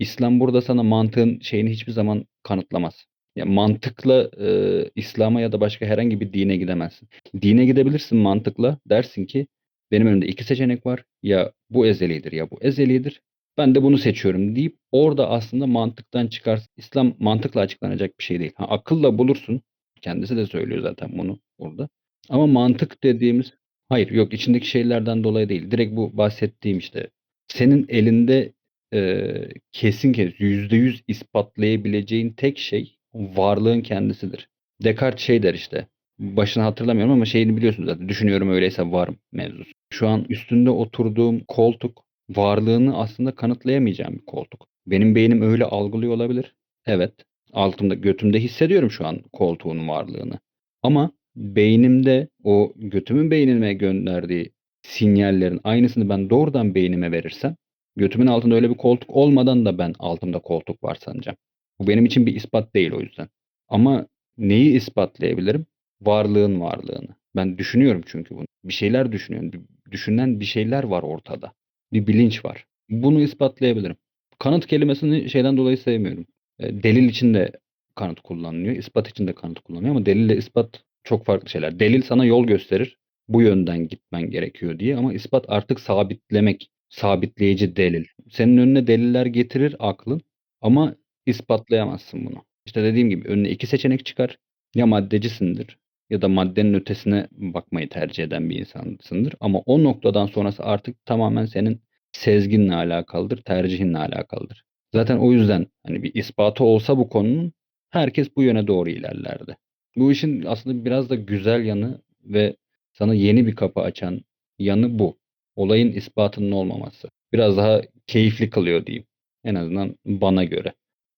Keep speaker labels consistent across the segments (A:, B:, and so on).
A: İslam burada sana mantığın şeyini hiçbir zaman kanıtlamaz. Ya, mantıkla, eee, İslam'a ya da başka herhangi bir dine gidemezsin. Dine gidebilirsin mantıkla. Dersin ki benim önümde 2 seçenek var. Ya bu ezelidir ya bu ezelidir. Ben de bunu seçiyorum deyip orada aslında mantıktan çıkarsın. İslam mantıkla açıklanacak bir şey değil. Ha, akılla bulursun. Kendisi de söylüyor zaten bunu orada. Ama mantık dediğimiz Hayır, yok içindeki şeylerden dolayı değil. Direkt bu bahsettiğim işte senin elinde, eee, kesin kes %100 ispatlayabileceğin tek şey varlığın kendisidir. Descartes şey der işte, başını hatırlamıyorum ama şeyini biliyorsun zaten, "Düşünüyorum öyleyse varım." mevzusu. Şu an üstünde oturduğum koltuk varlığını aslında kanıtlayamayacağım bir koltuk. Benim beynim öyle algılıyor olabilir. Evet, altımda, götümde hissediyorum şu an koltuğun varlığını. Ama beynimde o götümün beynime gönderdiği sinyallerin aynısını ben doğrudan beynime verirsem götümün altında öyle bir koltuk olmadan da ben altımda koltuk var sanacağım. Bu benim için bir ispat değil o yüzden. Ama neyi ispatlayabilirim? Varlığın varlığını. Ben düşünüyorum çünkü bunu. Bir şeyler düşünüyorum. Düşünen bir şeyler var ortada. Bir bilinç var. Bunu ispatlayabilirim. Kanıt kelimesini şeyden dolayı sevmiyorum. Eee, delil için de kanıt kullanılıyor, ispat için de kanıt kullanılıyor ama delille ispat çok farklı şeyler. Delil sana yol gösterir. Bu yönden gitmen gerekiyor diye ama ispat artık sabitlemek, sabitleyici delil. Senin önüne deliller getirir aklın ama ispatlayamazsın bunu. İşte dediğim gibi önüne 2 seçenek çıkar. Ya maddecisindir ya da maddenin ötesine bakmayı tercih eden bir insansındır ama o noktadan sonrası artık tamamen senin sezginle alakalıdır, tercihinle alakalıdır. Zaten o yüzden hani bir ispatı olsa bu konunun herkes bu yöne doğru ilerlerdi. Bu işin aslında biraz da güzel yanı ve sana yeni bir kapı açan yanı bu. Olayın ispatının olmaması. Biraz daha keyifli kılıyor diyeyim. En azından bana göre.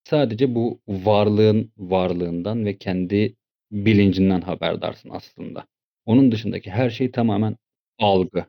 A: Sadece bu varlığın varlığından ve kendi bilincinden haberdarsın aslında. Onun dışındaki her şey tamamen algı.